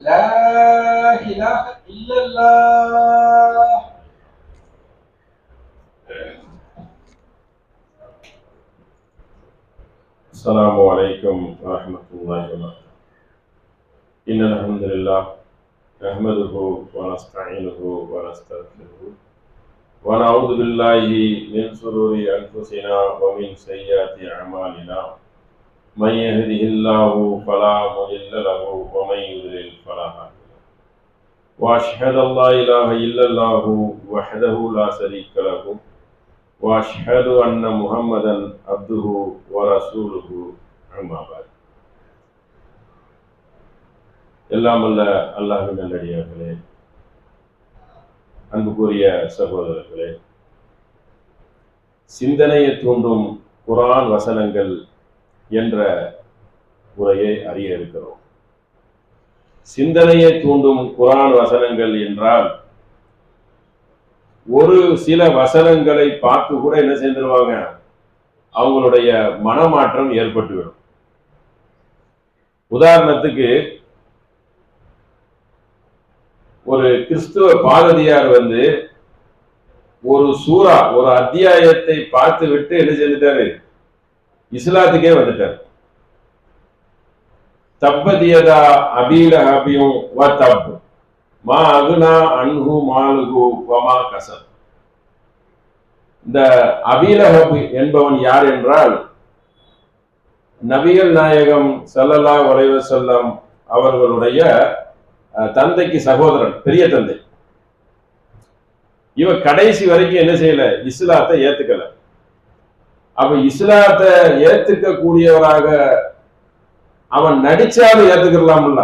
لا إله إلا الله. السلام عليكم ورحمة الله وبركاته. إن الحمد لله نحمده ونستعينه ونستغفره ونعوذ بالله من شرور أنفسنا ومن سيئات أعمالنا. من يهده الله فلا مضل له ومن يضلل فلا هادي له واشهد ان لا اله الا الله وحده لا شريك له واشهد ان محمدا عبده ورسوله اما بعد எல்லாம் அல்ல அல்லாஹின் நல்லடியார்களே அன்புக்குரிய சகோதரர்களே சிந்தனையை தூண்டும் குரான் வசனங்கள் என்ற உரையை அறிய இருக்கிறோம். சிந்தனையை தூண்டும் குரான் வசனங்கள் என்றால் ஒரு சில வசனங்களை பார்த்து கூட என்ன செய்திருவாங்க? அவங்களுடைய மனமாற்றம் ஏற்பட்டுவிடும். உதாரணத்துக்கு ஒரு கிறிஸ்துவ பாரதியார் வந்து ஒரு சூறா ஒரு அத்தியாயத்தை பார்த்து விட்டு என்ன செஞ்சுட்டாரு இஸ்லாத்துக்கே வந்துட்டார். தப்பதியதா அபீல அபியும் வ தப்பு. மா அகுனா அன்ஹு மாலுகு வமா கசப். இந்த அபீலஹப் என்பவன் யார் என்றால் நபிகள் நாயகம் சல்லல்லா உரைவ செல்லம் அவர்களுடைய தந்தைக்கு சகோதரன் பெரிய தந்தை. இவ கடைசி வரைக்கும் என்ன செய்யல? இஸ்லாத்தை ஏத்துக்கல. அப்ப இஸ்லாத்தை ஏத்துக்க கூடியவராக அவன் நடிச்சாலும் ஏத்துக்கலாம்ல.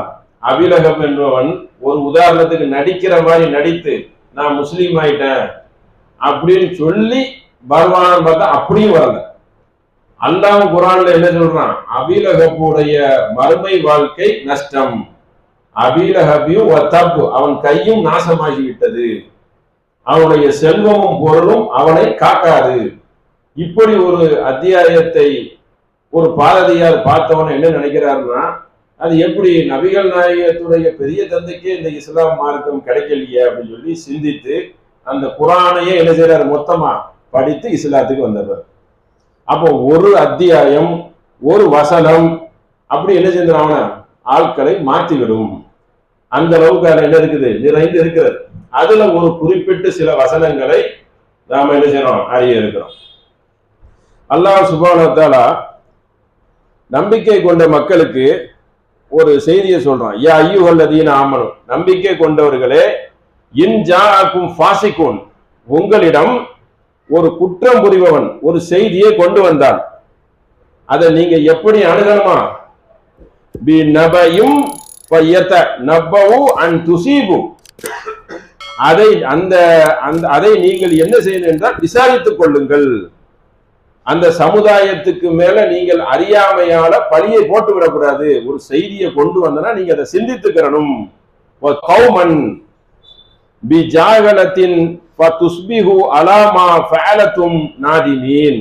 அபிலகம் என்பவன் ஒரு உதாரணத்துக்கு நடிக்கிற மாதிரி நடித்து நான் முஸ்லீம் ஆயிட்டேன் அப்படின்னு சொல்லி பகவான் பார்த்தா அப்படியும் வரல. அல்லாஹ் குரான்ல என்ன சொல்றான்? அபிலகப்புடைய மறுமை வாழ்க்கை நஷ்டம். அபிலகபியும் தப்பு அவன் கையும் நாசமாகி விட்டது அவனுடைய செல்வமும் பொருளும் அவனை காக்காது. இப்படி ஒரு அத்தியாயத்தை ஒரு பாரதியார் பார்த்தவன என்ன நினைக்கிறாருன்னா அது எப்படி நபிகள் நாயகத்துடைய பெரிய தந்தைக்கே இந்த இஸ்லாம் மார்க்கம் கிடைக்கலையே அப்படின்னு சொல்லி சிந்தித்து அந்த குரானையே என்ன செய்யறாரு மொத்தமா படித்து இஸ்லாத்துக்கு வந்தார் அப்போ ஒரு அத்தியாயம் ஒரு வசனம் அப்படி என்ன செஞ்சிடும் ஆட்களை மாற்றிவிடும். அந்த அளவுக்கு அதில் என்ன இருக்குது? நிறைந்து இருக்கிறது. அதுல ஒரு குறிப்பிட்ட சில வசனங்களை நாம என்ன செய்யறோம்? அறிய இருக்கிறோம். அல்லாஹ் சுபானத்தாலா நம்பிக்கை கொண்ட மக்களுக்கு ஒரு செய்தியை சொல்றான். யா ஐயுகல் அதீன ஆமனும் நம்பிக்கை கொண்டவர்களே இன் ஜாக்கும் உங்களிடம் ஒரு குற்றம் புரிபவன் ஒரு செய்தியை கொண்டு வந்தான். அதை நீங்க எப்படி அணுகணுமா? B நபையும் பையத்த நப்பவு an துசீபு. அதை அந்த அந்த அதை நீங்கள் என்ன செய்யணும் என்றால் விசாரித்துக் கொள்ளுங்கள். அந்த சமுதாயத்துக்கு மேல நீங்கள் அறியாமையால பழியை போட்டு விடக்கூடாது ஒரு செய்தியை கொண்டு வந்தனா நீங்க அதை சிந்தித்துக்கிறணும். கௌமன் பி ஜாகலத்தின் அலாமா ஃபஅலத்தும் நாதிமீன்.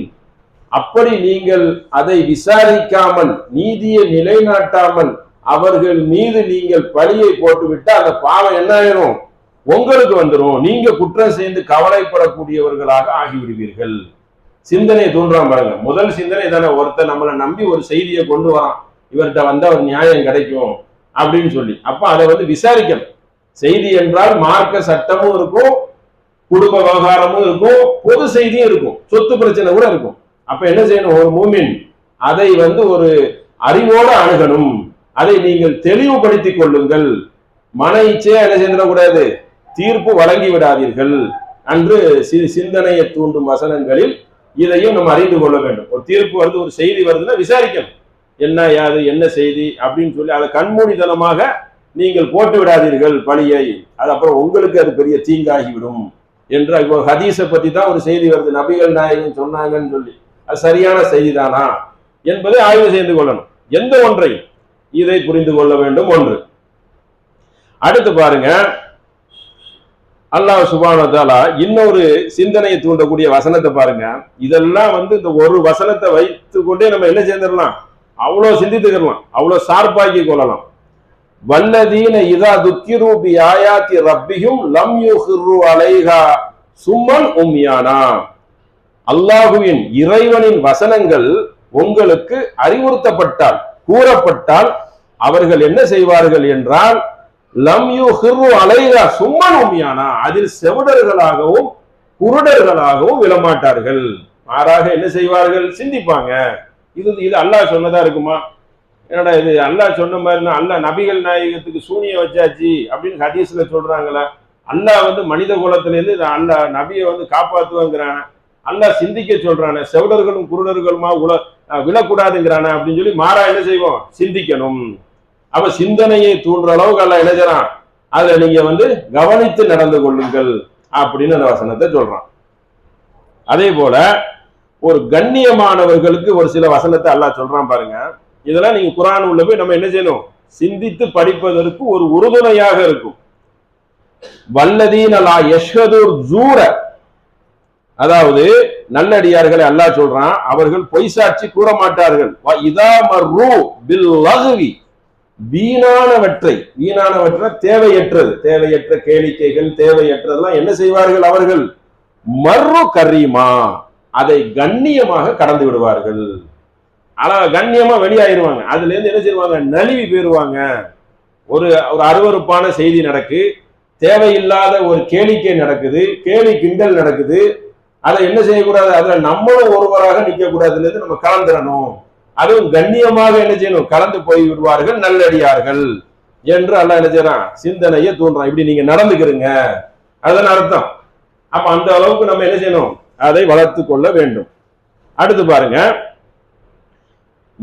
அப்படி நீங்கள் அதை விசாரிக்காமல் நீதியை நிலைநாட்டாமல் அவர்கள் மீது நீங்கள் பழியை போட்டுவிட்டு அந்த பாவம் என்ன ஆயிரும்? உங்களுக்கு வந்துடும் நீங்க குற்றம் செய்து கவலைப்படக்கூடியவர்களாக ஆகிவிடுவீர்கள். சிந்தனை தூண்டுறான் பாருங்க. முதல் சிந்தனை தானே ஒருத்தர் நம்மளை நம்பி ஒரு செய்தியை கொண்டு வரான். இவர்கிட்ட வந்தா ஒரு நியாயம் கிடைக்கும் அப்படின்னு சொல்லி. அப்ப அதை வந்து விசாரிக்கணும். செய்தி என்றால் மார்க்க சட்டமும் இருக்கும் குடும்ப விவகாரமும் இருக்கும் பொது செய்தியும் இருக்கும். சொத்து பிரச்சனை கூட இருக்கும். அப்ப என்ன செய்யணும்? ஒரு மூமின் அதை வந்து ஒரு அறிவோடு அணுகணும். அதை நீங்கள் தெளிவுபடுத்திக் கொள்ளுங்கள். மன இச்சையா என்ன செஞ்சிடக்கூடாது தீர்ப்பு வழங்கி விடாதீர்கள். அன்று சிந்தனையை தூண்டும் வசனங்களில் இதையும் நம்ம அறிந்து கொள்ள வேண்டும். ஒரு தீர்ப்பு வருது ஒரு செய்தி வருதுன்னா விசாரிக்கணும். என்ன யாது என்ன செய்தி அப்படின்னு சொல்லி அதை கண்மூடித்தனமாக நீங்கள் போட்டு விடாதீர்கள் பழியை. அது அப்புறம் உங்களுக்கு அது பெரிய தீங்காகிவிடும் என்று இப்போ ஹதீஸை பத்தி தான் ஒரு செய்தி வருது. நபிகள் நாயகன் சொன்னாங்கன்னு சொல்லி. அது சரியான செய்தி தானா என்பதை ஆய்வு செய்து கொள்ளணும். எந்த ஒன்றையும் இதை புரிந்து கொள்ள வேண்டும் ஒன்று. அடுத்து பாருங்க அல்லாஹ் சுபானதாலா இன்னொரு சிந்தனையை தூண்டக்கூடிய வசனத்தை பாருங்க. இதெல்லாம் வந்து இந்த ஒரு வசனத்தை வைத்து கொண்டே நம்ம என்ன சேர்ந்துடலாம் அவ்வளோ சிந்தித்துக்கலாம் அவ்வளோ சார்பாக்கி கொள்ளலாம். வல்லதீன இதா துக்கிரு பி ஆயாத்தி ரப்பியும் லம் யுஹிரு அலைஹா சும்மன் உம்யானா. அல்லாஹுவின் இறைவனின் வசனங்கள் உங்களுக்கு அறிவுறுத்தப்பட்டால் கூறப்பட்டால் அவர்கள் என்ன செய்வார்கள் என்றால் லம் யுஹிரு அலைஹா சும்மன் உம்யானா அதில் செவிடர்களாகவும் குருடர்களாகவும் விழமாட்டார்கள். மாறாக என்ன செய்வார்கள்? சிந்திப்பாங்க. இது இது அல்லாஹ் சொன்னதா இருக்குமா? என்னடா இது? அல்லாஹ் சொன்ன மாதிரினா அல்லா நபிகள் நாயகத்துக்கு சூனிய வச்சாச்சு அப்படின்னு ஹதீஸ்ல சொல்றாங்களா? அல்லாஹ் வந்து மனித குலத்திலேருந்து இது அல்லாஹ் நபியை வந்து காப்பாத்துவாங்கிறான? அல்லாஹ் சிந்திக்க சொல்றானே செவிடர்களும் குருடர்களுமா உல விழக்கூடாதுங்கிறானே? அப்படின்னு சொல்லி மாறா என்ன செய்வோம்? சிந்திக்கணும். அப்ப சிந்தனையை தூண்டுற அளவுக்கு அல்லாஹ் என்ன செய்றான் அதுல நீங்க வந்து கவனித்து நடந்து கொள்ளுங்கள் அப்படின்னு அந்த வசனத்தை சொல்றான். அதே போல ஒரு கண்ணியமானவர்களுக்கு ஒரு சில வசனத்தை அல்லாஹ் சொல்றான் பாருங்க. இதெல்லாம் நீங்க குரான் உள்ள போய் நம்ம என்ன செய்யணும்? சிந்தித்து படிப்பதற்கு ஒரு உறுதுணையாக இருக்கும். வல்லதீனலா யஷ்ஹதூர் ஜூர. அதாவது நல்லடியார்களை அல்லாஹ் சொல்றான் அவர்கள் பொய் சாட்சி கூற மாட்டார்கள் வ இதா மர்ரு பில் லகுவி வீணானவற்றை வீணானவற்றை தேவையற்றது. தேவையற்ற கேளிக்கைகள் தேவையற்றதெல்லாம் என்ன செய்வார்கள் அவர்கள்? மர்ரு கரீமா அதை கண்ணியமாக கடந்து விடுவார்கள். ஆனா கண்ணியமா வெளியாயிருவாங்க. அதுல இருந்து என்ன செய்வாங்க? நழுவி போயிருவாங்க. ஒரு ஒரு அருவருப்பான செய்தி நடக்கு. தேவையில்லாத ஒரு கேளிக்கை நடக்குது. கேலி கிண்டல் நடக்குது. அதை என்ன செய்யக்கூடாது? அதுல நம்மளும் ஒருவராக நிற்க கூடாதுல இருந்து நம்ம கலந்துடணும் அதுவும் கண்ணியமாக என்ன செய்யணும்? கலந்து போய் விடுவார்கள் நல்லடியார்கள் என்று அல்ல என்ன செய்யறான்? சிந்தனையை தூண்டுறான். இப்படி நீங்க நடந்துக்கிறீங்க. அதுதான் அர்த்தம். அப்ப அந்த அளவுக்கு நம்ம என்ன செய்யணும்? அதை வளர்த்து கொள்ள வேண்டும். அடுத்து பாருங்க.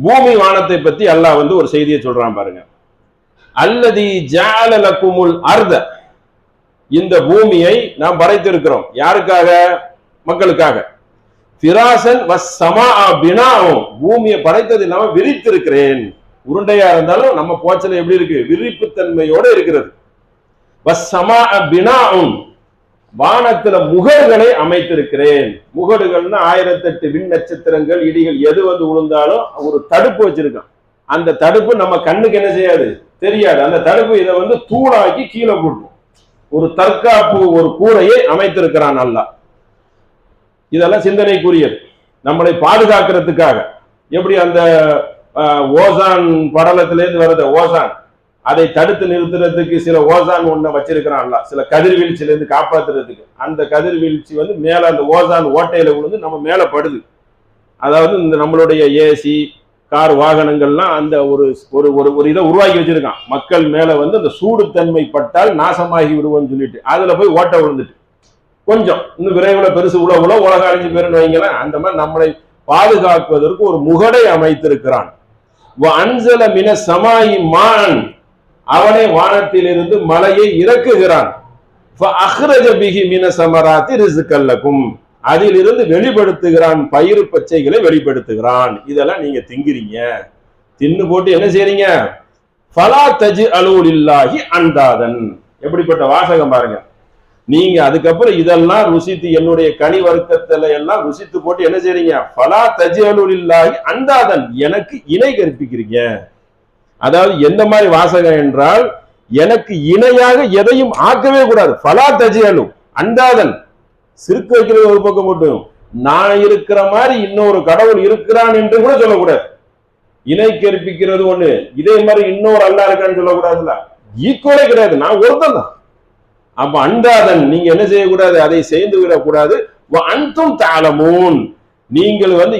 பூமி வானத்தை பத்தி அல்லாஹ் வந்து ஒரு செய்தியை சொல்றான் பாருங்க. அல்லதி ஜாலலக்குமுல் அர்த. இந்த பூமியை நாம் படைத்திருக்கிறோம். யாருக்காக? மக்களுக்காக. திராசன் வஸ் சமா பினாவும். பூமியை படைத்தது இல்லாம விரித்திருக்கிறேன். உருண்டையா இருந்தாலும் நம்ம போச்சனை எப்படி இருக்கு? விரிப்புத்தன்மையோட இருக்கிறது. வஸ் சமா பினாவும். வானத்துல முகடுகளை அமைத்திருக்கிறேன். முகடுகள்னா ஆயிரத்தெட்டு விண் நட்சத்திரங்கள் இடிகள் எது வந்து விழுந்தாலும் ஒரு தடுப்பு வச்சிருக்கான். அந்த தடுப்பு நம்ம கண்ணுக்கு என்ன செய்யாது? தெரியாது. அந்த தடுப்பு இதை வந்து தூளாக்கி கீழே போட்டுரும். ஒரு தற்காப்பு ஒரு கூரையை அமைத்திருக்கிறான் நல்லா இதெல்லாம் சிந்தனைக்குரியது. நம்மளை பாதுகாக்கிறதுக்காக. எப்படி அந்த ஓசான் படலத்திலேருந்து வருது ஓசான். அதை தடுத்து நிறுத்துறதுக்கு சில ஓசான் ஒண்ண வச்சிருக்கிறான்ல சில கதிர்வீழ்ச்சியில இருந்து காப்பாத்துறதுக்கு. அந்த கதிர்வீழ்ச்சி வந்து மேல அந்த ஓசான் ஓட்டையில விழுந்து நம்ம மேல படுது. அதாவது இந்த நம்மளுடைய ஏசி கார் வாகனங்கள்லாம் அந்த ஒரு ஒரு ஒரு ஒரு இதை உருவாக்கி வச்சிருக்கான். மக்கள் மேல வந்து அந்த சூடு தன்மை பட்டால் நாசமாகி விடுவோம்னு சொல்லிட்டு. அதுல போய் ஓட்டை விழுந்துட்டு. கொஞ்சம். இன்னும் விரைவில் பெருசு உலக உலக உலக அழிஞ்சு பேருன்னு வைங்களேன். அந்த மாதிரி நம்மளை பாதுகாப்பதற்கு ஒரு முகடை அமைத்திருக்கிறான். அஞ்சல அன்சல மின சமாயி மான். அவனே வானத்திலிருந்து மலையை இறக்குகிறான். அஹ்ரஜ மின சமராத்தி ரிசுக்கல்லக்கும் அதிலிருந்து வெளிப்படுத்துகிறான் பயிர் பச்சைகளை வெளிப்படுத்துகிறான். இதெல்லாம் நீங்க திங்கிறீங்க. தின்னு போட்டு என்ன செய்றீங்க? ஃபலா தஜி அலூல் இல்லாகி அந்தாதன். எப்படிப்பட்ட வாசகம் பாருங்க. நீங்க அதுக்கப்புறம் இதெல்லாம் ருசித்து என்னுடைய கனி வர்க்கத்துல எல்லாம் ருசித்து போட்டு என்ன செய்றீங்க? ஃபலா தஜி இல்லாகி அந்தாதன். எனக்கு இணை கற்பிக்கிறீங்க. அதாவது எந்த மாதிரி வாசகம் என்றால் எனக்கு இணையாக எதையும் ஆக்கவே கூடாது. ஃபலா தஜி அலு அந்தாதன். சிறுக்கு வைக்கிறது ஒரு பக்கம் மட்டும். நான் இருக்கிற மாதிரி இன்னொரு கடவுள் இருக்கிறான் என்று கூட சொல்லக்கூடாது. இணை கற்பிக்கிறது ஒண்ணு. இதே மாதிரி இன்னொரு அல்லா இருக்கான்னு சொல்லக்கூடாதுல்ல? ஈக்குவலே கிடையாது. நான் ஒருத்தன் தான். அப்ப அண்டாதன் நீங்க என்ன செய்யக்கூடாது? அதை செய்து விடக்கூடாது வ தாளமூன். நீங்கள் வந்து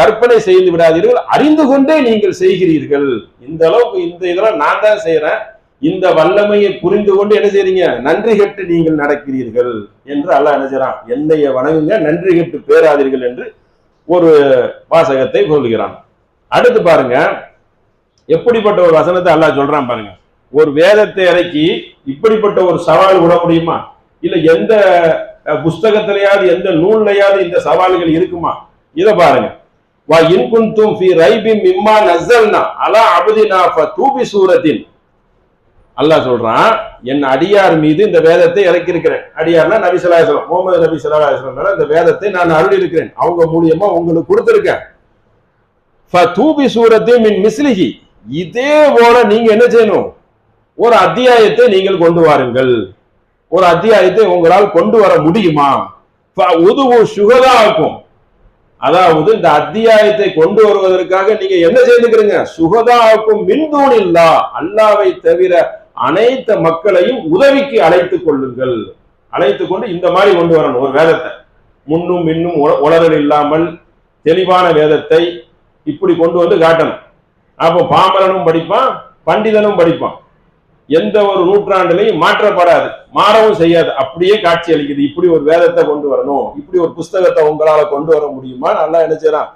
கற்பனை செய்து விடாதீர்கள். அறிந்து கொண்டே நீங்கள் செய்கிறீர்கள். இந்த அளவுக்கு இந்த இதெல்லாம் நான் தான் செய்யறேன் இந்த வல்லமையை புரிந்து கொண்டு என்ன செய்றீங்க? நன்றி கெட்டு நீங்கள் நடக்கிறீர்கள் என்று அல்லாஹ் என்ன செய்றான்? என்னைய வணங்குங்க. நன்றி கெட்டு பேராதீர்கள் என்று ஒரு வாசகத்தை சொல்கிறான் அடுத்து பாருங்க. எப்படிப்பட்ட ஒரு வசனத்தை அல்லாஹ் சொல்றான் பாருங்க. ஒரு வேதத்தை இறக்கி இப்படிப்பட்ட ஒரு சவால் விட முடியுமா? இல்ல எந்த அஹ், புஸ்தகத்திலேயாவது எந்த நூல்லையாவது இந்த சவால்கள் இருக்குமா? இதை பாருங்க. வா இன்குந்தும் ஃபி ரைபின் மிம்மா நஸல்னா அலா ஃப தூபி சூரத்தின். அல்லாஹ் சொல்றான் என் அடியார் மீது இந்த வேதத்தை இறக்கி இருக்கிறேன் அடியார்னா நபி ஸல்லல்லாஹு முகமது நபி ஸல்லல்லாஹு இந்த வேதத்தை நான் அருள் இருக்கிறேன் அவங்க மூலியமா உங்களுக்கு கொடுத்துருக்கேன். ஃப தூபி சூரத்தின் மின் மிஸ்லிஹி. இதே போல நீங்க என்ன செய்யணும்? ஒரு அத்தியாயத்தை நீங்கள் கொண்டு வாருங்கள். ஒரு அத்தியாயத்தை உங்களால் கொண்டு வர முடியுமா? உதுவு சுகதாக்கும். அதாவது இந்த அத்தியாயத்தை கொண்டு வருவதற்காக நீங்க என்ன செய்துக்கிறீங்க? சுகதாக்கும் மின்தூணில்லா அல்லாவை தவிர அனைத்து மக்களையும் உதவிக்கு அழைத்துக் கொள்ளுங்கள். அழைத்துக் கொண்டு இந்த மாதிரி கொண்டு வரணும் ஒரு வேதத்தை. முன்னும் இன்னும் உளறல் இல்லாமல் தெளிவான வேதத்தை இப்படி கொண்டு வந்து காட்டணும். அப்போ பாமரனும் படிப்பான் பண்டிதனும் படிப்பான். எந்த ஒரு நூற்றாண்டுலையும் மாற்றப்படாது மாறவும் செய்யாது. அப்படியே காட்சி அளிக்குது. இப்படி ஒரு வேதத்தை கொண்டு வரணும். இப்படி ஒரு புஸ்தகத்தை உங்களால கொண்டு வர முடியுமா? நல்லா என்ன செய்யலாம்?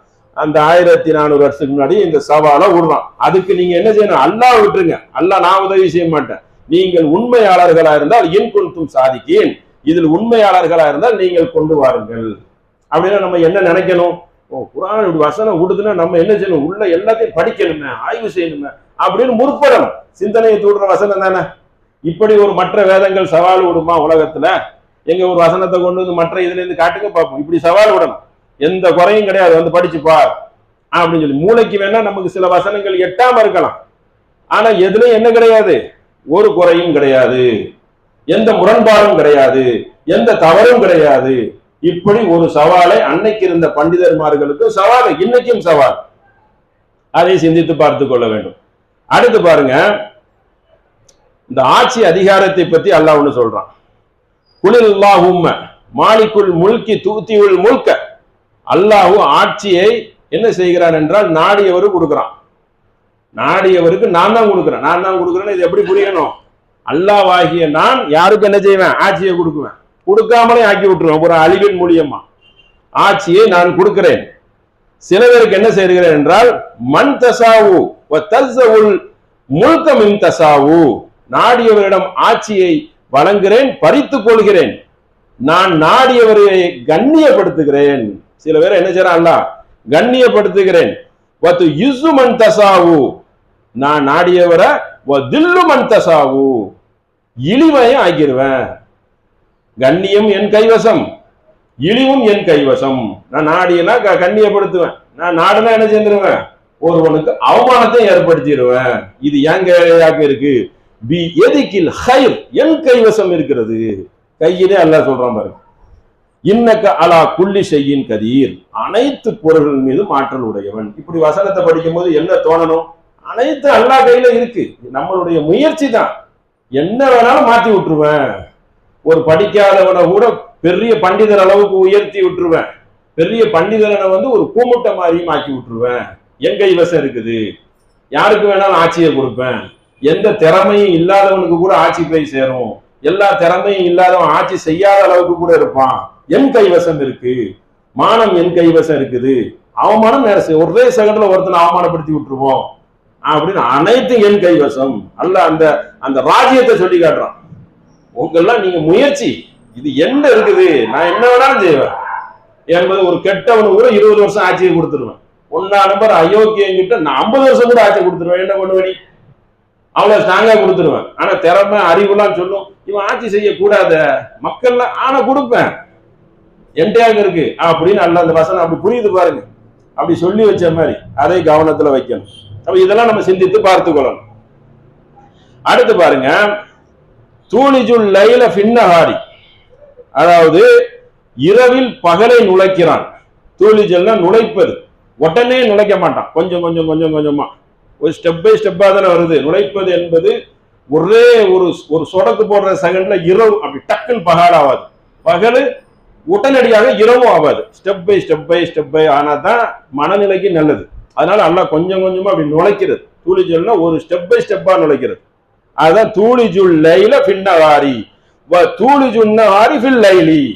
அந்த ஆயிரத்தி நானூறு வருஷத்துக்கு முன்னாடி இந்த சவாலை விடுறான் அதுக்கு நீங்க என்ன செய்யணும்? அல்லாஹ் விட்டுருங்க. அல்லாஹ் நான் உதவி செய்ய மாட்டேன். நீங்கள் உண்மையாளர்களா இருந்தால் என் குன்தும் சாதிக்கேன். இதில் உண்மையாளர்களா இருந்தால் நீங்கள் கொண்டு வாருங்கள். அப்படின்னா நம்ம என்ன நினைக்கணும்? ஓ குரான் இப்படி வசனம் விடுதுன்னா நம்ம என்ன செய்யணும்? உள்ள எல்லாத்தையும் படிக்கணுமே ஆய்வு செய்யணுமே. அப்படின்னு முற்படணும். சிந்தனையை தூடுற வசனம் தானே? இப்படி ஒரு மற்ற வேதங்கள் சவால் விடுமா உலகத்துல? எங்க ஒரு வசனத்தை கொண்டு வந்து மற்ற இதுல இருந்து காட்டுங்க பார்ப்போம். இப்படி சவால் விடணும். எந்த குறையும் கிடையாது. வந்து படிச்சு பார். அப்படின்னு சொல்லி. மூளைக்கு வேணா நமக்கு சில வசனங்கள் எட்டாம இருக்கலாம். ஆனா எதுலயும் என்ன கிடையாது? ஒரு குறையும் கிடையாது. எந்த முரண்பாடும் கிடையாது. எந்த தவறும் கிடையாது. இப்படி ஒரு சவாலை அன்னைக்கு இருந்த பண்டிதர்மார்களுக்கும் சவால் இன்னைக்கும் சவால். அதை சிந்தித்து பார்த்து கொள்ள வேண்டும். அடுத்து பாருங்க. இந்த ஆட்சி அதிகாரத்தை பத்தி அல்லாஹ் ஒண்ணு சொல்றான். குளில்லாஹ் உம்ம மாலிக்குள் முல்கி தூத்தியுள் முல்க. அல்லாஹு ஆட்சியை என்ன செய்கிறான் என்றால் நாடியவரு கொடுக்குறான். நாடியவருக்கு நான் தான் கொடுக்குறேன். நான் தான் கொடுக்குறேன்னு இது எப்படி புரியணும்? அல்லாவாகிய நான் யாருக்கு என்ன செய்வேன்? ஆட்சியை கொடுக்குவேன். கொடுக்காமலே ஆக்கி விட்டுருவேன். ஒரு அழிவின் மூலியமா. ஆட்சியை நான் கொடுக்கிறேன். சில பேருக்கு என்ன செய்கிறேன் என்றால் மண் தசாவு தசவுல் தசாவு. நாடியவரிடம் ஆட்சியை வழங்குகிறேன் பறித்துக் கொள்கிறேன். நான் நாடியவரை கண்ணியப்படுத்துகிறேன். சில பேர் என்ன செய்யறான் கண்ணியப்படுத்துகிறேன். வத்து தசாவு. நான் நாடியவரை வ தில்லு மண் தசாவு. இழிவையும் ஆக்கிடுவேன் கண்ணியம் என் கைவசம். இழிவும் என் கைவசம். நான் நாடியனா க- கண்ணியப்படுத்துவேன். நான் நாடுனா என்ன செஞ்சிருவேன்? ஒருவனுக்கு அவமானத்தை ஏற்படுத்திடுவேன். இது என் கையாக இருக்கு. பி எதிக்கில் ஹைர்? என் கைவசம் இருக்கிறது. கையிலே அல்லாஹ் சொல்றான் பாருங்க. இன்னக்க அலா குள்ளி செய்யின் கதீர். அனைத்து பொருள்கள் மீது மாற்றல் உடையவன். இப்படி வசனத்தை படிக்கும்போது என்ன தோணணும்? அனைத்து அல்லா கையில இருக்கு. நம்மளுடைய முயற்சி தான். என்ன வேணாலும் மாத்தி விட்டுருவேன். ஒரு படிக்காதவனை கூட பெரிய பண்டிதர் அளவுக்கு உயர்த்தி விட்டுருவேன். பெரிய பண்டிதரனை வந்து ஒரு கூமுட்டை மாதிரியும் ஆக்கி விட்டுருவேன். என் கைவசம் இருக்குது? யாருக்கு வேணாலும் ஆட்சியை கொடுப்பேன். எந்த திறமையும் இல்லாதவனுக்கு கூட ஆட்சி போய் சேரும். எல்லா திறமையும் இல்லாதவன் ஆட்சி செய்யாத அளவுக்கு கூட இருப்பான். என் கைவசம் இருக்கு. மானம் என் கைவசம் இருக்குது. அவமானம் நேர ஒரே செகண்ட்ல ஒருத்தனை அவமானப்படுத்தி விட்டுருவோம். அப்படின்னு அனைத்தும் என் கைவசம். அல்ல அந்த அந்த ராஜ்யத்தை சொல்லி காட்டுறான். உங்கெல்லாம் நீங்க முயற்சி. இது என்ன இருக்குது? நான் என்ன வேணாலும் செய்வேன். என்பது ஒரு கெட்டவனு கூட இருபது வருஷம் ஆட்சியை கொடுத்துருவேன். ஒன்னா நம்பர் அயோக்கியங்கிட்ட நான் ஐம்பது வருஷம் கூட ஆட்சி கொடுத்துருவேன். என்ன பண்ணுவ நீ அவ்வளவு ஸ்ட்ராங்கா கொடுத்துருவேன். ஆனா திறமை அறிவுலாம் சொல்லும். இவன் ஆட்சி செய்யக்கூடாத. மக்கள்லாம் ஆனா கொடுப்பேன். என்டையாக இருக்கு. அப்படின்னு அல்ல அந்த வசனம் அப்படி புரியுது பாருங்க. அப்படி சொல்லி வச்ச மாதிரி அதை கவனத்துல வைக்கணும். அப்ப இதெல்லாம் நம்ம சிந்தித்து பார்த்துக்கொள்ளணும். அடுத்து பாருங்க. தூளிஜுல் லைல பின்னஹாரி அதாவது இரவில் பகலை நுழைக்கிறான். தூளிஜல்னா நுழைப்பது. உடனே நுழைக்க மாட்டான். கொஞ்சம் கொஞ்சம் கொஞ்சம் கொஞ்சமா. ஒரு ஸ்டெப் பை ஸ்டெப்பா தானே வருது. நுழைப்பது என்பது ஒரே ஒரு ஒரு சொடக்கு போடுற செகண்ட்ல இரவு அப்படி டக்குன்னு பகல் ஆகாது. பகல் உடனடியாக இரவும் ஆகாது. Step by step by step by ஆனா தான் மனநிலைக்கு நல்லது. அதனால நல்லா கொஞ்சம் கொஞ்சமா அப்படி நுழைக்கிறது. தூளி ஜூல்னா ஒரு ஸ்டெப் பை ஸ்டெப்பா நுழைக்கிறது. அதுதான் தூளி ஜூல் லைல பின்னவாரி ஆரி ஃபில் லைலி.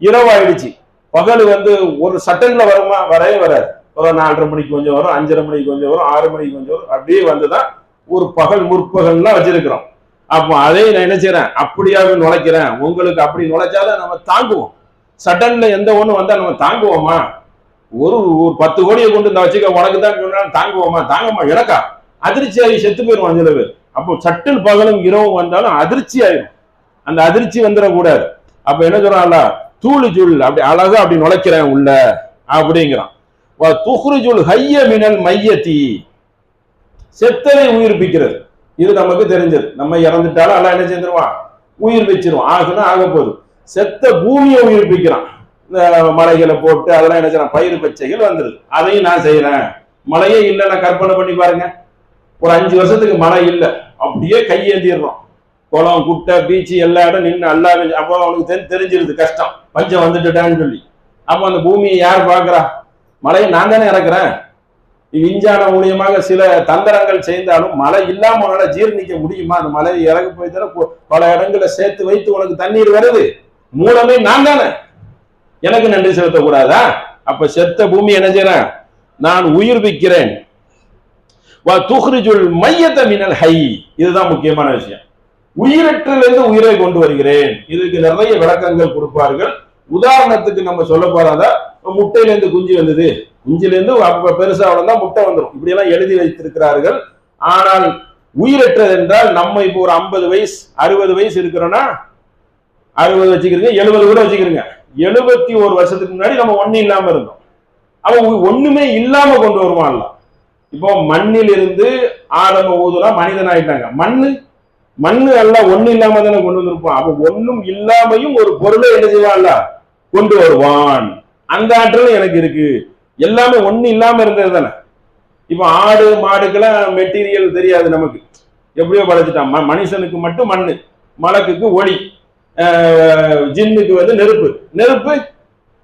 இரவாயிடுச்சு. பகல் வந்து ஒரு செகண்ட்ல வருமா? வரவே வராது. ஒரு நாலரை மணிக்கு கொஞ்சம் வரும் அஞ்சரை மணிக்கு கொஞ்சம் வரும் ஆறு மணிக்கு கொஞ்சம் வரும். அப்படியே வந்துதான் ஒரு பகல் முற்பகல்லாம் வச்சிருக்கிறோம். அப்போ அதையும் நான் என்ன செய்யறேன் அப்படியாவே நுழைக்கிறேன். உங்களுக்கு அப்படி நுழைச்சாதான் நம்ம தாங்குவோம். சடன்ல எந்த ஒண்ணு வந்தா நம்ம தாங்குவோமா? ஒரு ஒரு பத்து கோடியை கொண்டு இந்த வச்சுக்க உனக்கு தான் சொன்னாலும் தாங்குவோமா? தாங்கம்மா எனக்கா? அதிர்ச்சி ஆகி செத்து போயிடுவான் சில பேர். அப்போ சட்டில் பகலும் இரவும் வந்தாலும் அதிர்ச்சி ஆயிடும் அந்த அதிர்ச்சி வந்துடக்கூடாது. அப்ப என்ன சொல்றான்ல? தூளு ஜுல் அப்படி அழகா அப்படி நுழைக்கிறேன் உள்ள அப்படிங்கிறான். துஹ்ருஜுல் ஹைய மினல் மையத்தி. செத்தரை உயிர்ப்பிக்கிறது இது நமக்கு தெரிஞ்சது. நம்ம இறந்துட்டாலும் எல்லாம் என்ன செஞ்சிருவான் உயிர் வச்சிருவான் ஆகுனா ஆக போகுது. செத்த பூமியை உயிர்ப்பிக்கிறான் இந்த மலைகளை போட்டு அதெல்லாம் என்ன செய்யறான்? பயிர் பச்சைகள் வந்துருது. அதையும் நான் செய்யறேன். மழையே இல்லை நான் கற்பனை பண்ணி பாருங்க. ஒரு அஞ்சு வருஷத்துக்கு மழை இல்லை. அப்படியே கையேந்திடுறோம் குளம் குட்டை பீச்சு எல்லா இடம் நின்று எல்லா அப்போ அவனுக்கு தெரி தெரிஞ்சிருது கஷ்டம். பஞ்சம் வந்துட்டுட்டான்னு சொல்லி. அப்போ அந்த பூமியை யார் பார்க்கறா? மழையை நான் தானே இறக்குறேன். விஞ்ஞானம் மூலியமாக சில தந்திரங்கள் செய்தாலும் மழை இல்லாம உன்னால ஜீர்ணிக்க முடியுமா? அந்த மழையை இறங்க போய் தானே பல இடங்களை சேர்த்து வைத்து உனக்கு தண்ணீர் வருது. மூலமே நான் தானே. எனக்கு நன்றி செலுத்தக்கூடாதா? அப்ப செத்த பூமி என்ன செய்யறேன் நான் உயிர்விக்கிறேன் துஹ்ரிஜுல் மையத்த மினல் ஹை. இதுதான் முக்கியமான விஷயம். உயிரற்றிலிருந்து உயிரை கொண்டு வருகிறேன். இதுக்கு நிறைய விளக்கங்கள் கொடுப்பார்கள். உதாரணத்துக்கு நம்ம சொல்ல போறாதா? முட்டையில இருந்து குஞ்சு வந்தது. குஞ்சில இருந்து பெருசா வளர்ந்தா முட்டை வந்துடும் இப்படி எல்லாம் எழுதி வைத்திருக்கிறார்கள். ஆனால் உயிரற்றது என்றால் நம்ம இப்போ ஒரு ஐம்பது வயசு அறுபது வயசு இருக்கிறோம்னா அறுபது வச்சுக்கிறீங்க எழுபது கூட வச்சுக்கிறீங்க. எழுபத்தி ஒரு வருஷத்துக்கு முன்னாடி நம்ம ஒண்ணு இல்லாம இருந்தோம். அவன் ஒண்ணுமே இல்லாம கொண்டு வருவான்ல இப்போ மண்ணில் இருந்து ஆரம்ப ஊதுலாம் மனிதன் ஆயிட்டாங்க. மண்ணு மண்ணு எல்லாம் ஒண்ணு இல்லாம தானே கொண்டு வந்திருப்பான் அப்ப ஒண்ணும் இல்லாமையும் ஒரு பொருளை என்ன செய்வான்ல கொண்டு வருவான். அந்த ஆற்றலும் எனக்கு இருக்கு. எல்லாமே ஒண்ணு இல்லாம இருந்தது தானே? இப்போ ஆடு மாடுக்கெல்லாம் மெட்டீரியல் தெரியாது நமக்கு. எப்படியோ படைச்சிட்டான். ம- மனுஷனுக்கு மட்டும் மண்ணு மலக்குக்கு ஒளி ஜின்னுக்கு வந்து நெருப்பு. நெருப்பு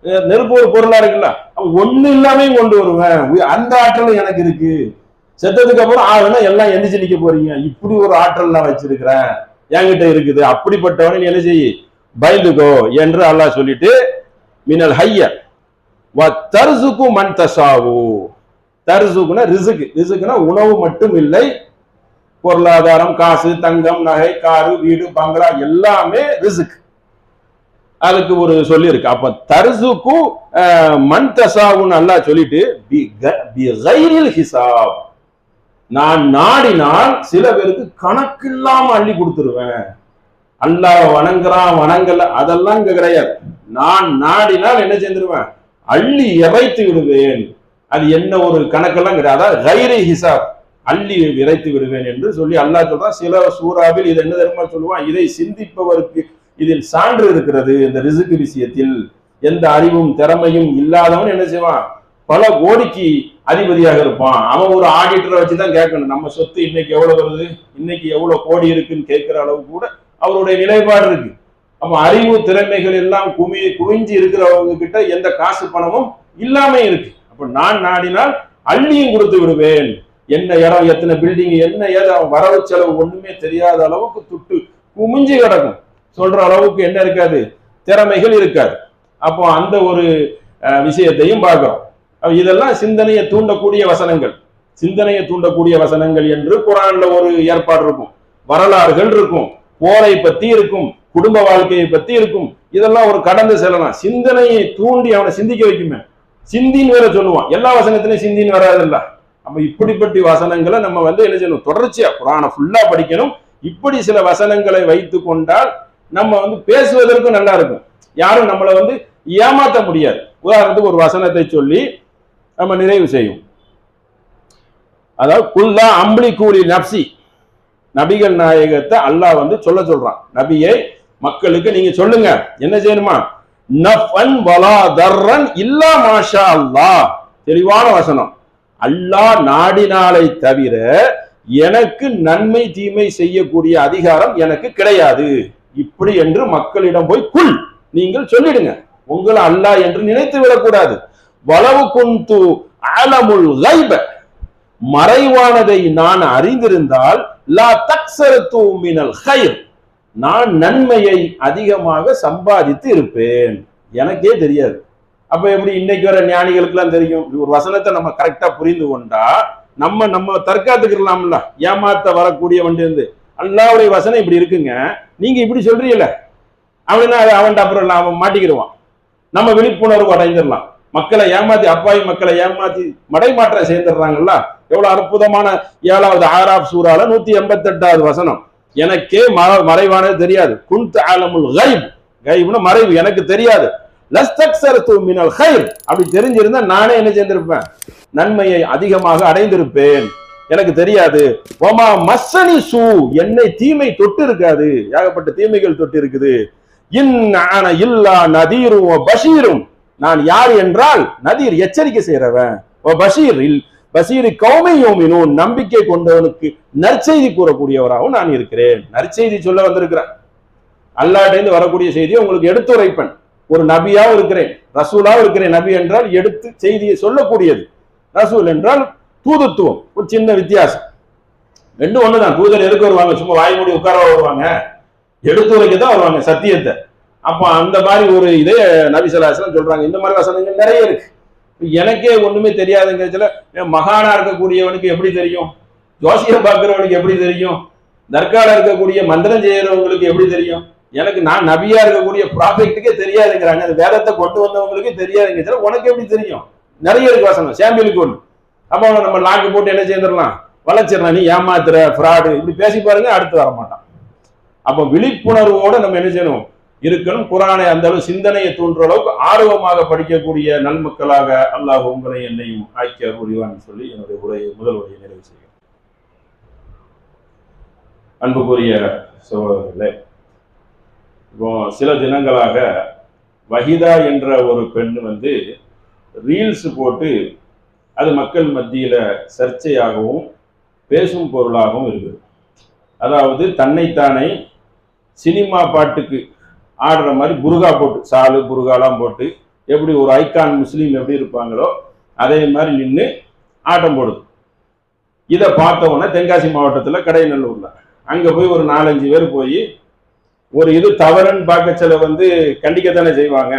நெருப்பு ஒரு பொருளா இருக்குல்ல? அப்ப ஒண்ணு இல்லாமே கொண்டு வருவேன். அந்த ஆற்றலும் எனக்கு இருக்கு. செத்ததுக்கு அப்புறம் ஆகுனா எல்லாம் எந்திரிச்சு நிக்க போறீங்க. இப்படி ஒரு ஆற்றல் நான் வச்சிருக்கிறேன். என்கிட்ட இருக்குது. அப்படிப்பட்டவனை நீ என்ன செய்ய? பயந்துக்கோ என்று அல்லாஹ் சொல்லிட்டு மினல் ஹைய தர்சுக்கு மன் தசாவு தர்சுக்குனா ரிசுக்கு. ரிசுக்குனா உணவு மட்டும் இல்லை. பொருளாதாரம் காசு தங்கம் நகை காரு வீடு பங்களா எல்லாமே ரிசுக்கு. அதுக்கு ஒரு சொல்லி இருக்கு அப்ப தர்சுக்கு மண் மன் நல்லா சொல்லிட்டு பி ஹிசாப். நான் நாடினால் சில பேருக்கு கணக்கில்லாம அள்ளி கொடுத்துருவேன். அல்லாஹ் வணங்குறான் வணங்கல அதெல்லாம் இங்க கிடையாது. நான் நாடினால் என்ன செஞ்சிருவேன்? அள்ளி இறைத்து விடுவேன். அது என்ன ஒரு கணக்கெல்லாம் கிடையாது. அதாவது கைரி ஹிசாப். அள்ளி விரைத்து விடுவேன் என்று சொல்லி அல்லாஹ் சொல்றான். சில சூறாவில் இது என்ன தெரியுமா சொல்லுவான்? இதை சிந்திப்பவருக்கு இதில் சான்று இருக்கிறது. இந்த ரிசுக்கு விஷயத்தில் எந்த அறிவும் திறமையும் இல்லாதவன் என்ன செய்வான்? பல கோடிக்கு அதிபதியாக இருப்பான். அவன் ஒரு ஆடிட்டரை வச்சு தான் கேட்கணும். நம்ம சொத்து இன்னைக்கு எவ்வளவு வருது? இன்னைக்கு எவ்வளவு கோடி இருக்குன்னு கேட்கிற அளவு கூட அவருடைய நிலைப்பாடு இருக்கு. அப்ப அறிவு திறமைகள் எல்லாம் குமி குவிஞ்சு இருக்கிறவங்க கிட்ட எந்த காசு பணமும் இல்லாம இருக்கு. அப்ப நான் நாடினால் அள்ளியும் கொடுத்து விடுவேன். என்ன இடம் எத்தனை பில்டிங் என்ன ஏதோ அவன் வரவு செலவு ஒண்ணுமே தெரியாத அளவுக்கு துட்டு குமிஞ்சு கிடக்கும். சொல்ற அளவுக்கு என்ன இருக்காது? திறமைகள் இருக்காது. அப்போ அந்த ஒரு விஷயத்தையும் பார்க்கிறோம். இதெல்லாம் சிந்தனையை தூண்டக்கூடிய வசனங்கள். சிந்தனையை தூண்டக்கூடிய வசனங்கள் என்று குரான்ல ஒரு ஏற்பாடு இருக்கும். வரலாறுகள் இருக்கும். போரை பத்தி இருக்கும். குடும்ப வாழ்க்கையை பத்தி இருக்கும். இதெல்லாம் ஒரு கடந்து செல்லலாம் சிந்தனையை தூண்டி அவனை சிந்திக்க வைக்குமே. சிந்தின்னு வேற சொல்லுவான். எல்லா வசனத்திலையும் சிந்தின்னு வராதுல்ல. நம்ம இப்படிப்பட்ட வசனங்களை நம்ம வந்து என்ன செய்யணும்? தொடர்ச்சியா குரானை ஃபுல்லா படிக்கணும். இப்படி சில வசனங்களை வைத்து கொண்டால் நம்ம வந்து பேசுவதற்கும் நல்லா இருக்கும். யாரும் நம்மளை வந்து ஏமாத்த முடியாது. உதாரணத்துக்கு ஒரு வசனத்தை சொல்லி நம்ம நிறைவு செய்யும் அதாவது குல்லா அம்பளி கூலி நப்சி. நபிகள் நாயகத்தை அல்லாஹ் வந்து சொல்ல சொல்றான். நபியை மக்களுக்கு நீங்க சொல்லுங்க என்ன செய்யணுமா? நஃபன் வலா தர்ரன் இல்லா மாஷா அல்லாஹ் தெளிவான வசனம். அல்லாஹ் நாடினாலை தவிர எனக்கு நன்மை தீமை செய்யக்கூடிய அதிகாரம் எனக்கு கிடையாது. இப்படி என்று மக்களிடம் போய் குல் நீங்கள் சொல்லிடுங்க. உங்களை அல்லாஹ் என்று நினைத்து விடக்கூடாது. வளவு குந்து ஆலமுல் கைப. மறைவானதை நான் அறிந்திருந்தால் லா தக்சரத்து மினல் ஹைர் நான் நன்மையை அதிகமாக சம்பாதித்து இருப்பேன். எனக்கே தெரியாது. அப்ப எப்படி இன்னைக்கு வர ஞானிகளுக்கெல்லாம் தெரியும்? ஒரு வசனத்தை நம்ம கரெக்டா புரிந்து கொண்டா நம்ம நம்ம தற்காத்துக்கிடலாம்ல ஏமாத்த வரக்கூடிய வண்டி இருந்து அல்லாவுடைய வசனம் இப்படி இருக்குங்க. நீங்க இப்படி சொல்றீங்கல்ல. அவனா அவன் அப்புறம் அவன் மாட்டிக்கிடுவான். நம்ம விழிப்புணர்வு அடைஞ்சிடலாம். மக்களை ஏமாத்தி அப்பாவி மக்களை ஏமாத்தி மடைமாற்றம் சேர்ந்துடுறாங்கல்ல. எவ்வளவு அற்புதமான ஏழாவது ஆறாப் சூறால நூத்தி எண்பத்தி எட்டாவது வசனம். எனக்கே மறைவானது தெரியாது. குன்த் ஆலமுல் கைப் கைப்னு மறைவு எனக்கு தெரியாது. லஸ்தக்சரத்து மினல் ஹைர் அப்படி தெரிஞ்சிருந்தா நானே என்ன செய்திருப்பேன்? நன்மையை அதிகமாக அடைந்திருப்பேன். எனக்கு தெரியாது. ஒமா மசனி சூ. என்னை தீமை தொட்டு இருக்காது ஏகப்பட்ட தீமைகள் தொட்டு இருக்குது இன் ஆன இல்லா நதீரும் பஷீரும். நான் யார் என்றால் நதீர் எச்சரிக்கை செய்யறவன் ஓ பஷீர் இல் பஷீர் கௌமையோமினும் நம்பிக்கை கொண்டவனுக்கு நற்செய்தி கூறக்கூடியவராகவும் நான் இருக்கிறேன். நற்செய்தி சொல்ல வந்திருக்கிறேன் அல்லாட்டேந்து வரக்கூடிய செய்தியை உங்களுக்கு எடுத்துரைப்பேன். ஒரு நபியாவும் இருக்கிறேன் ரசூலாவும் இருக்கிறேன். நபி என்றால் எடுத்து செய்தியை சொல்லக்கூடியது. ரசூல் என்றால் தூதத்துவம். ஒரு சின்ன வித்தியாசம். ரெண்டும் ஒண்ணுதான். தூதர் எதுக்கு வருவாங்க? சும்மா வாய் மூடி உட்கார வருவாங்க? எடுத்துரைக்க தான் வருவாங்க சத்தியத்தை. அப்போ அந்த மாதிரி ஒரு இதே நபிசலாசலம் சொல்றாங்க. இந்த மாதிரி வசனங்கள் நிறைய இருக்கு. எனக்கே ஒண்ணுமே தெரியாதுங்கிறதுல மகானா இருக்கக்கூடியவனுக்கு எப்படி தெரியும்? ஜோசியம் பார்க்கிறவனுக்கு எப்படி தெரியும்? தர்கால இருக்கக்கூடிய மந்திரம் செய்யறவங்களுக்கு எப்படி தெரியும்? எனக்கு நான் நபியா இருக்கக்கூடிய ப்ராஃபெக்ட்டுக்கே தெரியாதுங்கிறாங்க அந்த வேதத்தை கொண்டு வந்தவங்களுக்கே தெரியாதுங்கிறதுல உனக்கு எப்படி தெரியும்? நிறைய இருக்கு வசனம் சாம்பிளுக்கு ஒன்று அப்போ அவனை நம்ம லாக்கு போட்டு என்ன செய்திடலாம்? வளர்ச்சிடலாம். நீ ஏமாத்துற ஃப்ராடு இப்படி பேசி பாருங்க அடுத்து வர மாட்டான் அப்போ விழிப்புணர்வோட நம்ம என்ன செய்யணும்? இருக்கணும். குரானை அந்த அளவு சிந்தனையை தூண்டுற அளவுக்கு ஆர்வமாக படிக்கக்கூடிய நன்மக்களாக அல்லாஹ் உங்களை என்னையும் ஆக்கிய புரிவான்னு சொல்லி என்னுடைய உரையை முதல் உரையை நிறைவு செய்கிறேன். அன்புக்குரிய சோழர்களே இப்போ சில தினங்களாக வஹிதா என்ற ஒரு பெண் வந்து ரீல்ஸ் போட்டு அது மக்கள் மத்தியில் சர்ச்சையாகவும் பேசும் பொருளாகவும் இருக்குது. அதாவது தன்னைத்தானே சினிமா பாட்டுக்கு ஆடுற மாதிரி புருகா போட்டு சாலு புருகாலாம் போட்டு எப்படி ஒரு ஐக்கான் முஸ்லீம் எப்படி இருப்பாங்களோ அதே மாதிரி நின்று ஆட்டம் போடுது. இதை பார்த்தோன்னே தென்காசி மாவட்டத்தில் கடைநல்லூரில். அங்கே போய் ஒரு நாலஞ்சு பேர் போய் ஒரு இது தவறுன்னு பார்க்க சில வந்து கண்டிக்கத்தானே செய்வாங்க.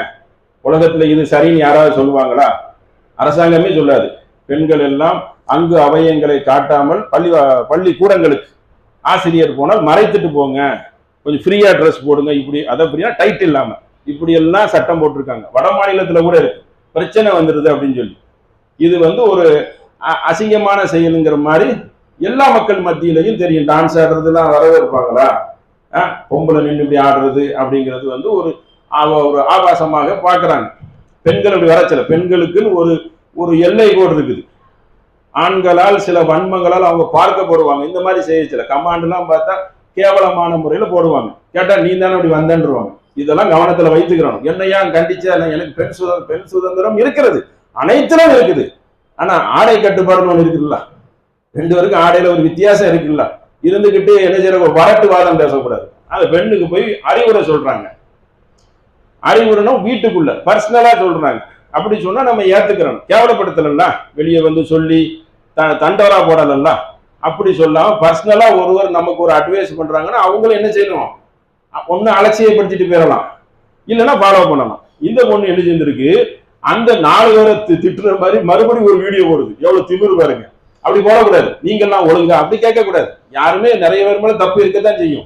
உலகத்தில் இது சரின்னு யாராவது சொல்லுவாங்களா? அரசாங்கமே சொல்லாது. பெண்கள் எல்லாம் அங்கு அவயங்களை காட்டாமல் பள்ளி பள்ளி கூடங்களுக்கு ஆசிரியர் போனால் மறைத்துட்டு போங்க. கொஞ்சம் ஃப்ரீயா ட்ரெஸ் போடுங்க இப்படி அதை அப்படின்னா டைட் இல்லாம. இப்படி எல்லாம் சட்டம் போட்டிருக்காங்க. வட மாநிலத்துல கூட இருக்கு. பிரச்சனை வந்துடுது அப்படின்னு சொல்லி. இது வந்து ஒரு அ- அசிங்கமான செயலுங்கிற மாதிரி எல்லா மக்கள் மத்தியிலையும் தெரியும். டான்ஸ் ஆடுறதுலாம் வரவே ஆ, பொம்பளை நின்று இப்படி ஆடுறது அப்படிங்கிறது வந்து ஒரு ஒரு ஆபாசமாக பார்க்குறாங்க. பெண்களுடைய அப்படி வரச்சல. பெண்களுக்குன்னு ஒரு ஒரு எல்லை கோடு இருக்குது. ஆண்களால் சில வன்மங்களால் அவங்க பார்க்கப்படுவாங்க இந்த மாதிரி செய்யச்சில கமாண்டெலாம் பார்த்தா கேவலமான முறையில் போடுவாங்க. கேட்டா நீ தானே அப்படி வந்தேன்ருவாங்க இதெல்லாம் கவனத்துல வைத்துக்கிறோம் என்னையா கண்டிச்சா? எனக்கு பெண் சுத பெண் சுதந்திரம் இருக்கிறது. அனைத்திலும் இருக்குது. ஆனா ஆடை கட்டுப்பாடுன்னு ஒன்று இருக்குல்ல? ரெண்டு பேருக்கும் ஆடையில் ஒரு வித்தியாசம் இருக்குல்ல? இருந்துகிட்டு என்ன செய்யற ஒரு வரட்டு வாதம் பேசக்கூடாது. அந்த பெண்ணுக்கு போய் அறிவுரை சொல்றாங்க. அறிவுரைனா வீட்டுக்குள்ள பர்சனலா சொல்றாங்க. அப்படி சொன்னா நம்ம ஏத்துக்கிறோம் கேவலப்படுத்தலாம் வெளியே வந்து சொல்லி த- தண்டவரா போடலல்ல? அப்படி சொல்லாம பர்சனலா ஒருவர் நமக்கு ஒரு அட்வைஸ் பண்றாங்கன்னா அவங்களும் என்ன செய்யணும்? ஒன்னு அலட்சியப்படுத்திட்டு போயிடலாம். இல்லைன்னா ஃபாலோ பண்ணலாம். இந்த பொண்ணு என்ன செஞ்சிருக்கு? அந்த நாலு பேரை திட்டுற மாதிரி மறுபடியும் ஒரு வீடியோ போடுது. எவ்வளவு திமிரு பாருங்க. அப்படி போடக்கூடாது. நீங்கெல்லாம் ஒழுங்கா அப்படி கேட்கக்கூடாது. யாருமே நிறைய பேர் மேல தப்பு இருக்கத்தான் செய்யும்.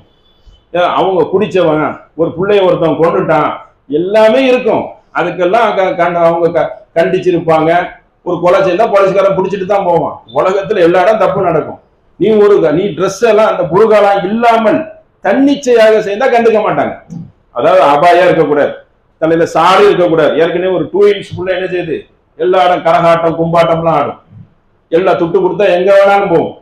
அவங்க குடிச்சவன் ஒரு பிள்ளைய ஒருத்தன் கொண்டுட்டான் எல்லாமே இருக்கும். அதுக்கெல்லாம் அவங்க க- கண்டிச்சிருப்பாங்க. ஒரு கொலை செய்தா போலீஸ்காரன் பிடிச்சிட்டு தான் போவான். உலகத்துல எல்லா இடம் தப்பு நடக்கும். நீ ஒரு நீ ட்ரெஸ் எல்லாம் அந்த புழுகாலாம் இல்லாமல் தன்னிச்சையாக செய்தா கண்டுக்க மாட்டாங்க. அதாவது அபாயா இருக்கக்கூடாது. தலையில சாரி இருக்கக்கூடாது. ஏற்கனவே ஒரு டூ இன்ச் புள்ள என்ன செய்யுது எல்லா இடம் கரகாட்டம் கும்பாட்டம்லாம் ஆடும். எல்லா துட்டு கொடுத்தா எங்க வேணாலும் போகும்.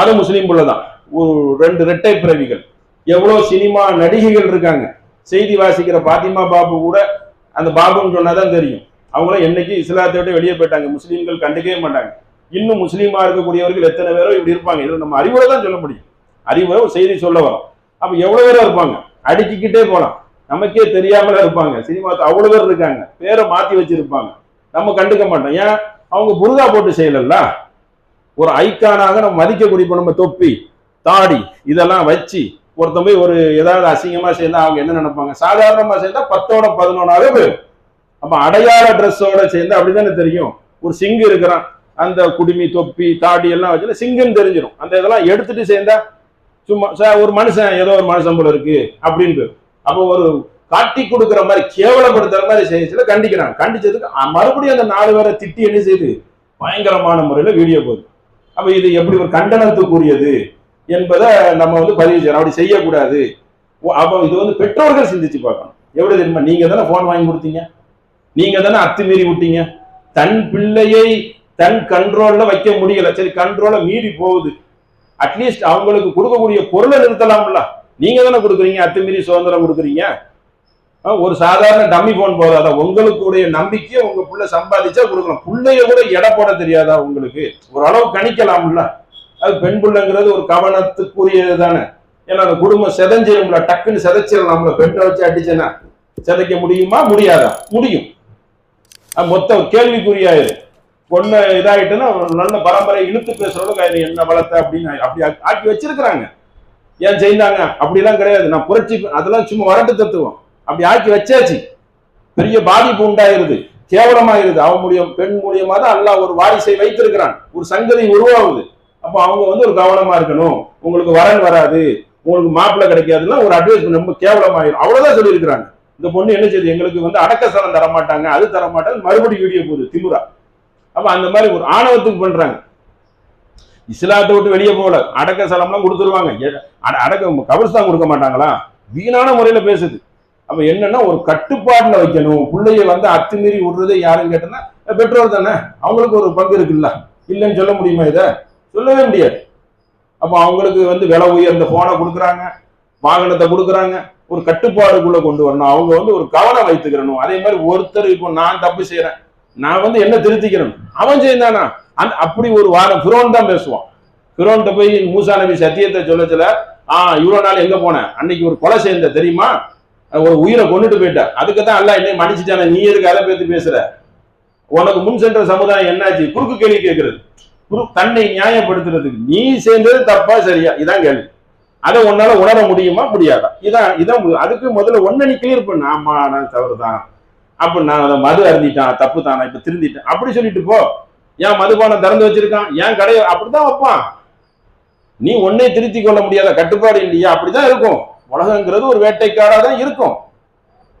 அது முஸ்லீம் புள்ள தான். ஒரு ரெண்டு ரெட்டை பிறவிகள். எவ்வளவு சினிமா நடிகைகள் இருக்காங்க. செய்தி வாசிக்கிற பாத்திமா பாபு கூட அந்த பாபுன்னு சொன்னாதான் தெரியும். அவங்களும் என்னைக்கு இஸ்லாத்தை விட்டு வெளியே போயிட்டாங்க. முஸ்லீம்கள் கண்டுக்கவே மாட்டாங்க. இன்னும் முஸ்லீமா இருக்கக்கூடியவர்கள் எத்தனை பேரோ இப்படி இருப்பாங்க. இதில் நம்ம அறிவுரை தான் சொல்ல முடியும். அறிவுரை ஒரு செய்தி சொல்ல வரோம். அப்போ எவ்வளவு பேரோ இருப்பாங்க? அடிச்சுக்கிட்டே போகலாம் நமக்கே தெரியாமல இருப்பாங்க. சினிமா அவ்வளோ பேர் இருக்காங்க. பேரை மாற்றி வச்சிருப்பாங்க. நம்ம கண்டுக்க மாட்டோம். ஏன்? அவங்க புருதா போட்டு செய்யலல்ல? ஒரு ஐக்கானாக நம்ம மதிக்கக்கூடிய இப்போ நம்ம தொப்பி தாடி இதெல்லாம் வச்சு ஒருத்தன் போய் ஒரு ஏதாவது அசிங்கமா சேர்ந்தா அவங்க என்ன நினைப்பாங்க? சாதாரணமா சேர்ந்தா பத்தோட பதினொன்னாவே போயிடும். அப்போ அடையாள ட்ரெஸ்ஸோட சேர்ந்து அப்படிதானே தெரியும். ஒரு சிங்கு இருக்கிறான். அந்த குடுமி தொப்பி தாடி எல்லாம் வச்சு சிங்கம் தெரிஞ்சிடும் அந்த இதெல்லாம் எடுத்துட்டு சேர்ந்தா சும்மா சார் ஒரு மனுஷன் ஏதோ ஒரு மனுஷன் போல இருக்கு அப்படின்னு அப்போ ஒரு காட்டி கொடுக்குற மாதிரி கேவலப்படுத்துற மாதிரி செய்யல கண்டிக்கிறாங்க. கண்டிச்சதுக்கு மறுபடியும் அந்த நாலு பேரை திட்டி என்ன செய்யுது பயங்கரமான முறையில் வீடியோ போகுது அப்போ இது எப்படி ஒரு கண்டனத்துக்குரியது என்பதை நம்ம வந்து பதிவு செய்யணும். அப்படி செய்யக்கூடாது. அப்போ இது வந்து பெற்றோர்கள் சிந்திச்சு பார்க்கணும். எப்படி தெரியுமா? நீங்க தானே போன் வாங்கி கொடுத்தீங்க. நீங்க தானே அத்துமீறி விட்டீங்க. தன் பிள்ளையை தன் கண்ட்ரோல்ல வைக்க முடியல. சரி கண்ட்ரோல மீறி போகுது. அட்லீஸ்ட் அவங்களுக்கு கொடுக்கக்கூடிய பொருளை நிறுத்தலாம்ல. நீங்க தானே கொடுக்குறீங்க? அத்துமீறி சுதந்திரம் கொடுக்குறீங்க? ஒரு சாதாரண டம்மி போன் போதாதா? உங்களுக்குடைய நம்பிக்கையை உங்க புள்ள சம்பாதிச்சா கொடுக்கலாம். பிள்ளைய கூட எடை போட தெரியாதா உங்களுக்கு? ஓரளவு கணிக்கலாம்ல. அது பெண் பிள்ளைங்கிறது ஒரு கவனத்துக்குரியது தானே ஏன்னா அந்த குடும்பம் செதஞ்சிடும்ல டக்குன்னு செதைச்சிடலாம்ல. பெண்ணை வச்சு அடிச்சேன்னா. செதைக்க முடியுமா? முடியாதா? முடியும். அது மொத்த கேள்விக்குறியாயிரு. பொண்ணு இதாயிட்டுன்னா நல்ல பரம்பரை இழுத்து பேசுறவங்க அது என்ன வளர்த்த அப்படின்னு அப்படி ஆக்கி- வச்சிருக்கிறாங்க. ஏன் செய்தாங்க? அப்படிலாம் கிடையாது. நான் புரட்சி அதெல்லாம் சும்மா வரட்டு தத்துவம். அப்படி ஆக்கி வச்சாச்சு. பெரிய பாதிப்பு உண்டாயிருது. கேவலமாயிருது. அவன் மூலியம் பெண் மூலியமா தான் எல்லாம் ஒரு வாரிசை வைத்திருக்கிறான். ஒரு சங்கதி உருவாகுது. அப்போ அவங்க வந்து ஒரு கவனமா இருக்கணும். உங்களுக்கு வரன் வராது. உங்களுக்கு மாப்பிள்ளை கிடைக்காதுன்னா ஒரு அட்வைஸ் ரொம்ப கேவலமாயிரும். அவ்வளவுதான் சொல்லியிருக்கிறாங்க. இந்த பொண்ணு என்ன செய்யுது எங்களுக்கு வந்து அடக்கசலம் தர மாட்டாங்க அது தர மாட்டாங்க மறுபடியும் வீடியோ போகுது. திமுறா அப்ப அந்த மாதிரி ஒரு ஆணவத்துக்கு பண்றாங்க. இஸ்லாத்தை விட்டு வெளியே போகல. அடக்க சலம்லாம் கொடுத்துருவாங்க. அடக்க கபர்ஸ்தான் கொடுக்க மாட்டாங்களா? வீணான முறையில பேசுது. அப்ப என்னன்னா ஒரு கட்டுப்பாட்டில் வைக்கணும். பிள்ளைய வந்து அத்துமீறி விடுறதே யாருன்னு கேட்டோம்னா பெற்றோர் தானே? அவங்களுக்கு ஒரு பங்கு இருக்குல்ல? இல்லைன்னு சொல்ல முடியுமா இதை? சொல்லவே முடியாது. அப்ப அவங்களுக்கு வந்து விலை உயர்ந்த போனை கொடுக்குறாங்க. வாகனத்தை கொடுக்குறாங்க. ஒரு கட்டுப்பாடுக்குள்ள கொண்டு வரணும். அவங்க வந்து ஒரு கவனம் வைத்துக்கிறணும். அதே மாதிரி ஒருத்தர் இப்போ நான் தப்பு செய்யறேன் நான் வந்து என்ன திருத்திக்கணும்? அவன் செய்தானா? அந் அப்படி ஒரு வாரம் ஃபிரோன் தான் பேசுவான். ஃபிரோன்ட்ட போய் மூசா நபி சத்தியத்தை சொல்ல சொல்ல ஆ இவ்வளோ நாள் எங்கே போனேன் அன்னைக்கு ஒரு கொலை சேர்ந்த தெரியுமா? ஒரு உயிரை கொண்டுட்டு போயிட்ட. அதுக்கு தான் எல்லாம் என்னை மன்னிச்சுட்டானே. நீ எதுக்கு அதை பேத்து பேசுற? உனக்கு முன் சென்ற சமுதாயம் என்னாச்சு? குறுக்கு கேள்வி கேட்கறது. குரு தன்னை நியாயப்படுத்துறதுக்கு. நீ சேர்ந்தது தப்பா சரியா? இதான் கேள்வி. அதை உன்னால உணர முடியுமா? முடியாதா? இதான் இதான் அதுக்கு முதல்ல ஒன்ன நீ கிளியர் பண்ணு. ஆமா நான் தவறுதான். அப்ப நான் அதை மது அருந்திட்டான் தப்பு தான்? நான் இப்ப திருந்திட்டேன். அப்படி சொல்லிட்டு போ. ஏன் மதுபானம் திறந்து வச்சிருக்கான்? ஏன் கடையை? அப்படிதான் வைப்பான். நீ ஒன்னே திருத்தி கொள்ள முடியாத கட்டுப்பாடு இல்லையா? அப்படிதான் இருக்கும். உலகங்கிறது ஒரு வேட்டைக்காரா தான் இருக்கும்.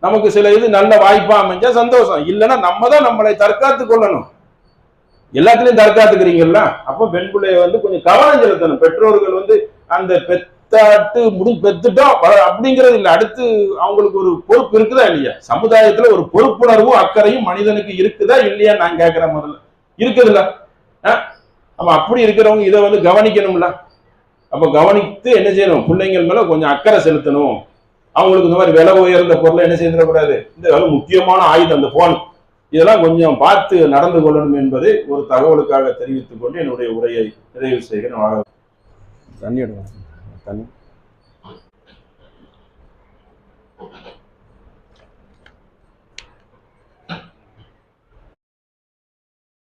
நமக்கு சில இது நல்ல வாய்ப்பா அமைஞ்சா சந்தோஷம். இல்லைன்னா நம்ம தான் நம்மளை தற்காத்து கொள்ளணும். எல்லாத்துலயும் தற்காத்துக்கிறீங்கல்ல? அப்போ பெண் பிள்ளைய வந்து கொஞ்சம் கவனம் செலுத்தணும். பெற்றோர்கள் வந்து அந்த பெத்தாட்டு முடி பெத்துட்டோம் அப்படிங்கிறது இல்லை. அடுத்து அவங்களுக்கு ஒரு பொறுப்பு இருக்குதா இல்லையா? சமுதாயத்துல ஒரு பொறுப்புணர்வும் அக்கறையும் மனிதனுக்கு இருக்குதா இல்லையா நான் கேட்கிறேன் முதல்ல. இருக்குதுல்ல. ஆ? அப்படி இருக்கிறவங்க இதை வந்து கவனிக்கணும்ல. அப்ப கவனித்து என்ன செய்யணும்? பிள்ளைங்கள் மேல கொஞ்சம் அக்கறை செலுத்தணும். அவங்களுக்கு இந்த மாதிரி விலை உயர்ந்த பொருளை என்ன செய்திடக்கூடாது? இந்த வேலை முக்கியமான ஆயுதம் அந்த போன் இதெல்லாம் கொஞ்சம் பார்த்து நடந்து கொள்ளணும் என்பதை ஒரு தகவலுக்காக தெரிவித்துக் கொண்டு என்னுடைய உரையை நிறைவு செய்கிறேன். வாங்க. தண்ணி ¿vale?